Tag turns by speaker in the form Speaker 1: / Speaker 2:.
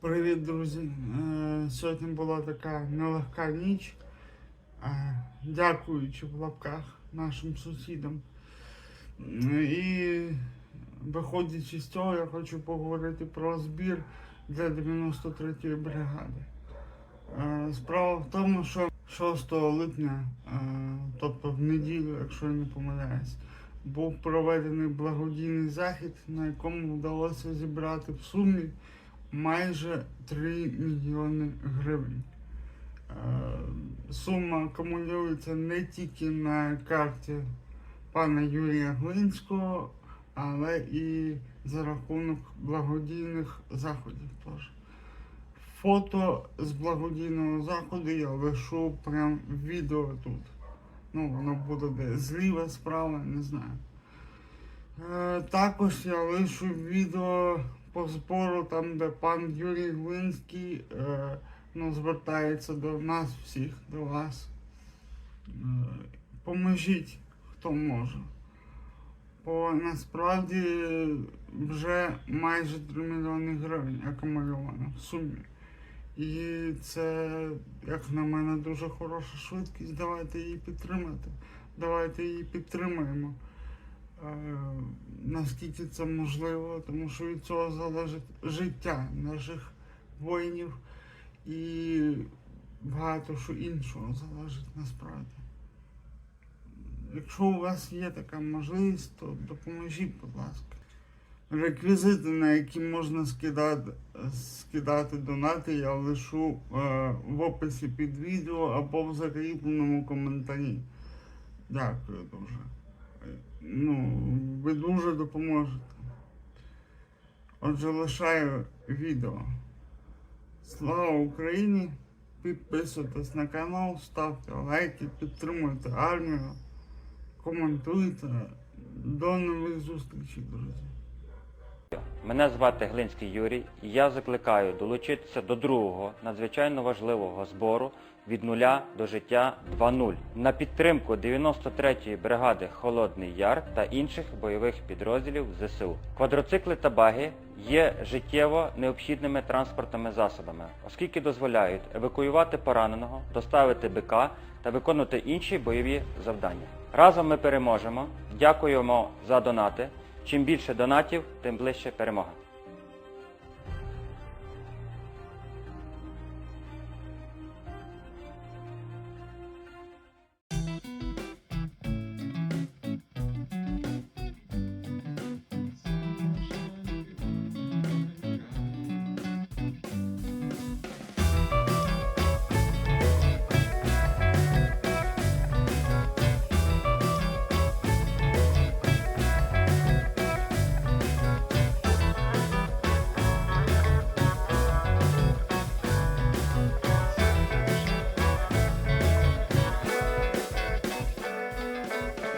Speaker 1: Привіт, друзі. Е, Сьогодні була така нелегка ніч. Е, Дякуючи в лапках нашим сусідам. І виходячи з цього, я хочу поговорити про збір для 93-ї бригади. Е, Справа в тому, що 6 липня, тобто в неділю, якщо я не помиляюсь, був проведений благодійний захід, на якому вдалося зібрати в сумі майже 3 мільйони гривень. Е, Сума акумулюється не тільки на карті пана Юрія Глинського, але і за рахунок благодійних заходів теж. Фото з благодійного заходу я лишу прям відео тут. Ну, воно буде де зліва, справа, не знаю. Е, також я лишу відео по збору, там, де пан Юрій Глинський е, ну, звертається до нас всіх, до вас. Е, поможіть, хто може. Бо насправді вже майже 3 мільйони гривень акумульовано в сумі. І це, як на мене, дуже хороша швидкість. Давайте її підтримати. Давайте її підтримаємо. Е, наскільки це можливо, тому що від цього залежить життя наших воїнів і багато що іншого залежить насправді. Якщо у вас є така можливість, то допоможіть, будь ласка. Реквізити, на які можна скидати, скидати донати, я лишу е, в описі під відео або в закріпленому коментарі. Дякую дуже. Ви дуже допоможете. Отже, лишаю відео. Слава Україні! Підписуйтесь на канал, ставте лайки, підтримуйте армію, коментуйте. До нових зустрічей, друзі.
Speaker 2: Мене звати Глинський Юрій, і я закликаю долучитися до другого надзвичайно важливого збору від нуля до життя 2.0 на підтримку 93-ї бригади Холодний Яр та інших бойових підрозділів ЗСУ. Квадроцикли та баги є життєво необхідними транспортними засобами, оскільки дозволяють евакуювати пораненого, доставити БК та виконувати інші бойові завдання. Разом ми переможемо. Дякуємо за донати. Чим більше донатів, тим ближче перемога.